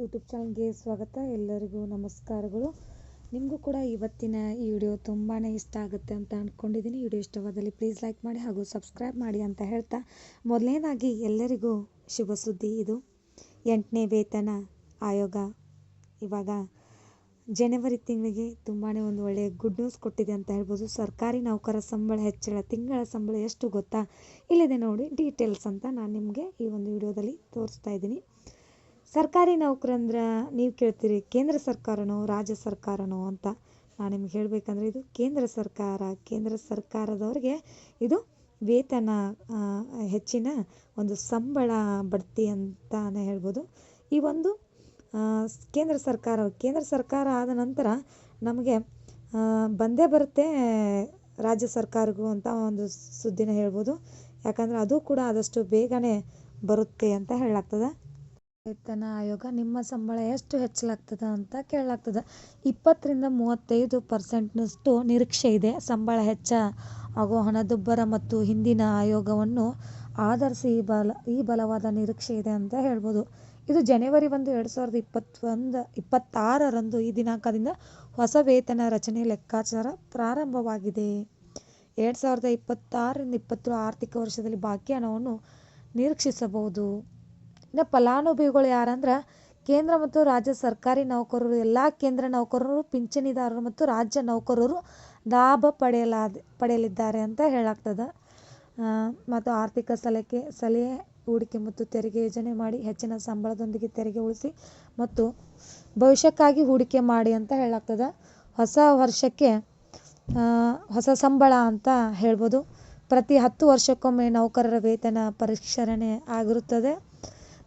YouTube ಚಾನಲ್ಗೆ ಸ್ವಾಗತ. ಎಲ್ಲರಿಗೂ ನಮಸ್ಕಾರಗಳು. ನಿಮಗೂ ಕೂಡ ಇವತ್ತಿನ ಈ ವಿಡಿಯೋ ತುಂಬಾ ಇಷ್ಟ ಆಗುತ್ತೆ ಅಂತ ಅಂದ್ಕೊಂಡಿದ್ದೀನಿ ವಿಡಿಯೋ ಇಷ್ಟವಾದಲ್ಲಿ ಪ್ಲೀಸ್ ಲೈಕ್ ಮಾಡಿ ಹಾಗೂ ಸಬ್ಸ್ಕ್ರೈಬ್ ಮಾಡಿ ಅಂತ ಹೇಳ್ತಾ ಮೊದಲನೇದಾಗಿ ಎಲ್ಲರಿಗೂ ಶುಭ ಸುದ್ದಿ ಇದು. ಎಂಟನೇ ವೇತನ ಆಯೋಗ ಇವಾಗ ಜನವರಿ ತಿಂಗಳಿಗೆ ತುಂಬಾ ಒಂದು ಒಳ್ಳೆಯ ಗುಡ್ ನ್ಯೂಸ್ ಕೊಟ್ಟಿದೆ ಅಂತ ಹೇಳ್ಬೋದು. ಸರ್ಕಾರಿ ನೌಕರ ಸಂಬಳ ಹೆಚ್ಚಳ, ತಿಂಗಳ ಸಂಬಳ ಎಷ್ಟು ಗೊತ್ತಾ? ಇಲ್ಲಿದೆ ನೋಡಿ ಡೀಟೇಲ್ಸ್ ಅಂತ ನಾನು ನಿಮಗೆ ಈ ಒಂದು ವಿಡಿಯೋದಲ್ಲಿ ತೋರಿಸ್ತಾ ಇದ್ದೀನಿ. ಸರ್ಕಾರಿ ನೌಕರಂದ್ರೆ ನೀವು ಕೇಳ್ತೀರಿ ಕೇಂದ್ರ ಸರ್ಕಾರನೋ, ರಾಜ್ಯ ಸರ್ಕಾರನೋ ಅಂತ ನಾನು ನಿಮ್ಗೆ ಹೇಳಬೇಕಂದ್ರೆ ಇದು ಕೇಂದ್ರ ಸರ್ಕಾರ, ಕೇಂದ್ರ ಸರ್ಕಾರದವ್ರಿಗೆ ಇದು ವೇತನ ಹೆಚ್ಚಿನ ಒಂದು ಸಂಬಳ ಬಡ್ತಿ ಅಂತಾನೆ ಹೇಳ್ಬೋದು. ಈ ಒಂದು ಕೇಂದ್ರ ಸರ್ಕಾರ ಕೇಂದ್ರ ಸರ್ಕಾರ ಆದ ನಂತರ ನಮಗೆ ಬಂದೇ ಬರುತ್ತೆ ರಾಜ್ಯ ಸರ್ಕಾರಗೂ ಅಂತ ಒಂದು ಸುದ್ದಿನ ಹೇಳ್ಬೋದು. ಯಾಕಂದರೆ ಅದು ಕೂಡ ಆದಷ್ಟು ಬೇಗನೆ ಬರುತ್ತೆ ಅಂತ ಹೇಳಲಾಗ್ತದೆ. ವೇತನ ಆಯೋಗ ನಿಮ್ಮ ಸಂಬಳ ಎಷ್ಟು ಹೆಚ್ಚಲಾಗ್ತದ ಅಂತ ಕೇಳಲಾಗ್ತದ. ಇಪ್ಪತ್ತರಿಂದ ಮೂವತ್ತೈದು ಪರ್ಸೆಂಟ್ನಷ್ಟು ನಿರೀಕ್ಷೆ ಇದೆ. ಸಂಬಳ ಹೆಚ್ಚ ಆಗೋ ಹಣದುಬ್ಬರ ಮತ್ತು ಹಿಂದಿನ ಆಯೋಗವನ್ನು ಆಧರಿಸಿ ಈ ಬಲ, ಈ ಬಲವಾದ ನಿರೀಕ್ಷೆ ಇದೆ ಅಂತ ಹೇಳ್ಬೋದು. ಇದು ಜನವರಿ ಒಂದು ಎರಡು ಸಾವಿರದ ಇಪ್ಪತ್ತೊಂದು, ಇಪ್ಪತ್ತಾರರಂದು ಈ ದಿನಾಂಕದಿಂದ ಹೊಸ ವೇತನ ರಚನೆ ಲೆಕ್ಕಾಚಾರ ಪ್ರಾರಂಭವಾಗಿದೆ. ಎರಡು ಸಾವಿರದ ಇಪ್ಪತ್ತಾರರಿಂದ ಇಪ್ಪತ್ತು ಆರ್ಥಿಕ ವರ್ಷದಲ್ಲಿ ಬಾಕಿ ಹಣವನ್ನು ನಿರೀಕ್ಷಿಸಬಹುದು. ಇನ್ನು ಫಲಾನುಭವಿಗಳು ಯಾರಂದ್ರೆ ಕೇಂದ್ರ ಮತ್ತು ರಾಜ್ಯ ಸರ್ಕಾರಿ ನೌಕರರು, ಎಲ್ಲ ಕೇಂದ್ರ ನೌಕರರು, ಪಿಂಚಣಿದಾರರು ಮತ್ತು ರಾಜ್ಯ ನೌಕರರು ಲಾಭ ಪಡೆಯಲಾದ, ಪಡೆಯಲಿದ್ದಾರೆ ಅಂತ ಹೇಳಾಗ್ತದೆ. ಮತ್ತು ಆರ್ಥಿಕ ಸಲಹೆ ಸಲಹೆ, ಹೂಡಿಕೆ ಮತ್ತು ತೆರಿಗೆ ಯೋಜನೆ ಮಾಡಿ ಹೆಚ್ಚಿನ ಸಂಬಳದೊಂದಿಗೆ ತೆರಿಗೆ ಉಳಿಸಿ ಮತ್ತು ಭವಿಷ್ಯಕ್ಕಾಗಿ ಹೂಡಿಕೆ ಮಾಡಿ ಅಂತ ಹೇಳಾಗ್ತದೆ. ಹೊಸ ವರ್ಷಕ್ಕೆ ಹೊಸ ಸಂಬಳ ಅಂತ ಹೇಳ್ಬೋದು. ಪ್ರತಿ ಹತ್ತು ವರ್ಷಕ್ಕೊಮ್ಮೆ ನೌಕರರ ವೇತನ ಪರಿಷ್ಕರಣೆ ಆಗಿರುತ್ತದೆ.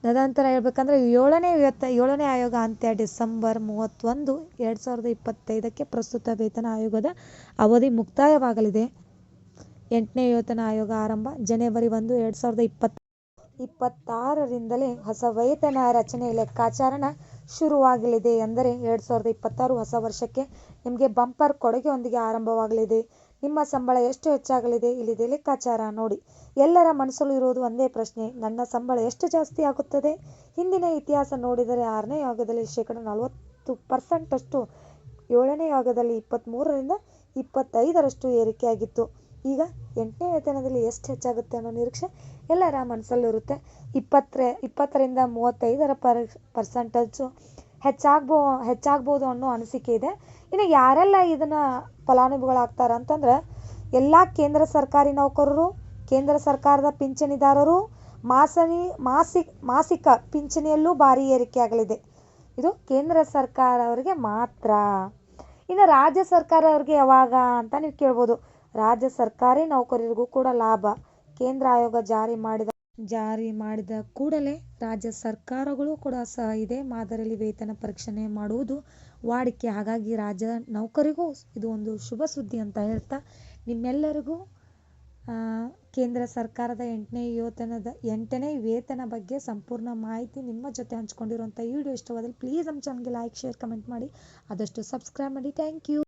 ತದನಂತರ ಹೇಳ್ಬೇಕಂದ್ರೆ ಏಳನೇ ವೇತ ಏಳನೇ ಆಯೋಗ ಅಂತ್ಯ ಡಿಸೆಂಬರ್ ಮೂವತ್ತೊಂದು, ಎರಡು ಸಾವಿರದ ಇಪ್ಪತ್ತೈದಕ್ಕೆ ಪ್ರಸ್ತುತ ವೇತನ ಆಯೋಗದ ಅವಧಿ ಮುಕ್ತಾಯವಾಗಲಿದೆ. ಎಂಟನೇ ವೇತನ ಆಯೋಗ ಆರಂಭ ಜನವರಿ ಒಂದು, ಎರಡು ಸಾವಿರದ ಇಪ್ಪತ್ತು ಇಪ್ಪತ್ತಾರರಿಂದಲೇ ಹೊಸ ವೇತನ ರಚನೆ ಲೆಕ್ಕಾಚಾರಣ ಶುರುವಾಗಲಿದೆ. ಎಂದರೆ ಎರಡು ಸಾವಿರದ ಇಪ್ಪತ್ತಾರು ಹೊಸ ವರ್ಷಕ್ಕೆ ನಿಮಗೆ ಬಂಪರ್ ಕೊಡುಗೆಯೊಂದಿಗೆ ಆರಂಭವಾಗಲಿದೆ. ನಿಮ್ಮ ಸಂಬಳ ಎಷ್ಟು ಹೆಚ್ಚಾಗಲಿದೆ ಇಲ್ಲಿದೆ ಲೆಕ್ಕಾಚಾರ ನೋಡಿ. ಎಲ್ಲರ ಮನಸ್ಸಲ್ಲೂ ಇರುವುದು ಒಂದೇ ಪ್ರಶ್ನೆ, ನನ್ನ ಸಂಬಳ ಎಷ್ಟು ಜಾಸ್ತಿ ಆಗುತ್ತದೆ? ಹಿಂದಿನ ಇತಿಹಾಸ ನೋಡಿದರೆ ಆರನೇ ಯೋಗದಲ್ಲಿ ಶೇಕಡ ನಲವತ್ತು ಪರ್ಸೆಂಟಷ್ಟು, ಏಳನೇ ಯೋಗದಲ್ಲಿ ಇಪ್ಪತ್ತ್ಮೂರರಿಂದ ಇಪ್ಪತ್ತೈದರಷ್ಟು ಏರಿಕೆಯಾಗಿತ್ತು. ಈಗ ಎಂಟನೇ ವೇತನದಲ್ಲಿ ಎಷ್ಟು ಹೆಚ್ಚಾಗುತ್ತೆ ಅನ್ನೋ ನಿರೀಕ್ಷೆ ಎಲ್ಲರ ಮನಸ್ಸಲ್ಲಿರುತ್ತೆ. ಇಪ್ಪತ್ತರ, ಇಪ್ಪತ್ತರಿಂದ ಮೂವತ್ತೈದರ ಪರ್ ಪರ್ಸೆಂಟೇಜು ಹೆಚ್ಚಾಗ್ಬೋ, ಹೆಚ್ಚಾಗ್ಬೋದು ಅನ್ನೋ ಅನಿಸಿಕೆ ಇದೆ. ಇನ್ನು ಯಾರೆಲ್ಲ ಇದನ್ನು ಫಲಾನುಭವಿಗಳಾಗ್ತಾರೆ ಅಂತಂದ್ರೆ ಎಲ್ಲ ಕೇಂದ್ರ ಸರ್ಕಾರಿ ನೌಕರರು, ಕೇಂದ್ರ ಸರ್ಕಾರದ ಪಿಂಚಣಿದಾರರು, ಮಾಸನಿ, ಮಾಸಿಕ ಮಾಸಿಕ ಪಿಂಚಣಿಯಲ್ಲೂ ಭಾರಿ ಏರಿಕೆಯಾಗಲಿದೆ ಇದು ಕೇಂದ್ರ ಸರ್ಕಾರ ಅವರಿಗೆ ಮಾತ್ರ. ಇನ್ನು ರಾಜ್ಯ ಸರ್ಕಾರ ಅವ್ರಿಗೆ ಯಾವಾಗ ಅಂತ ನೀವು ಕೇಳ್ಬೋದು. ರಾಜ್ಯ ಸರ್ಕಾರಿ ನೌಕರರಿಗೂ ಕೂಡ ಲಾಭ. ಕೇಂದ್ರ ಆಯೋಗ ಜಾರಿ ಮಾಡಿದ ಜಾರಿ ಮಾಡಿದ ಕೂಡಲೇ ರಾಜ್ಯ ಸರ್ಕಾರಗಳು ಕೂಡ ಸಹ ಇದೆ ಮಾದರಿಯಲ್ಲಿ ವೇತನ ಪರೀಕ್ಷಣೆ ಮಾಡುವುದು ವಾಡಿಕೆ. ಹಾಗಾಗಿ ರಾಜ್ಯ ನೌಕರಿಗೂ ಇದು ಒಂದು ಶುಭ ಸುದ್ದಿ ಅಂತ ಹೇಳ್ತಾ ನಿಮ್ಮೆಲ್ಲರಿಗೂ ಕೇಂದ್ರ ಸರ್ಕಾರದ ಎಂಟನೇ ಯೋತನದ ಎಂಟನೇ ವೇತನ ಬಗ್ಗೆ ಸಂಪೂರ್ಣ ಮಾಹಿತಿ ನಿಮ್ಮ ಜೊತೆ ಹಂಚ್ಕೊಂಡಿರುವಂಥ ವಿಡಿಯೋ ಇಷ್ಟವಾದಲ್ಲಿ ಪ್ಲೀಸ್ ನಮ್ಮ ಚಾನಲ್ಗೆ ಲೈಕ್ ಶೇರ್ ಕಮೆಂಟ್ ಮಾಡಿ. ಆದಷ್ಟು ಸಬ್ಸ್ಕ್ರೈಬ್ ಮಾಡಿ. Thank you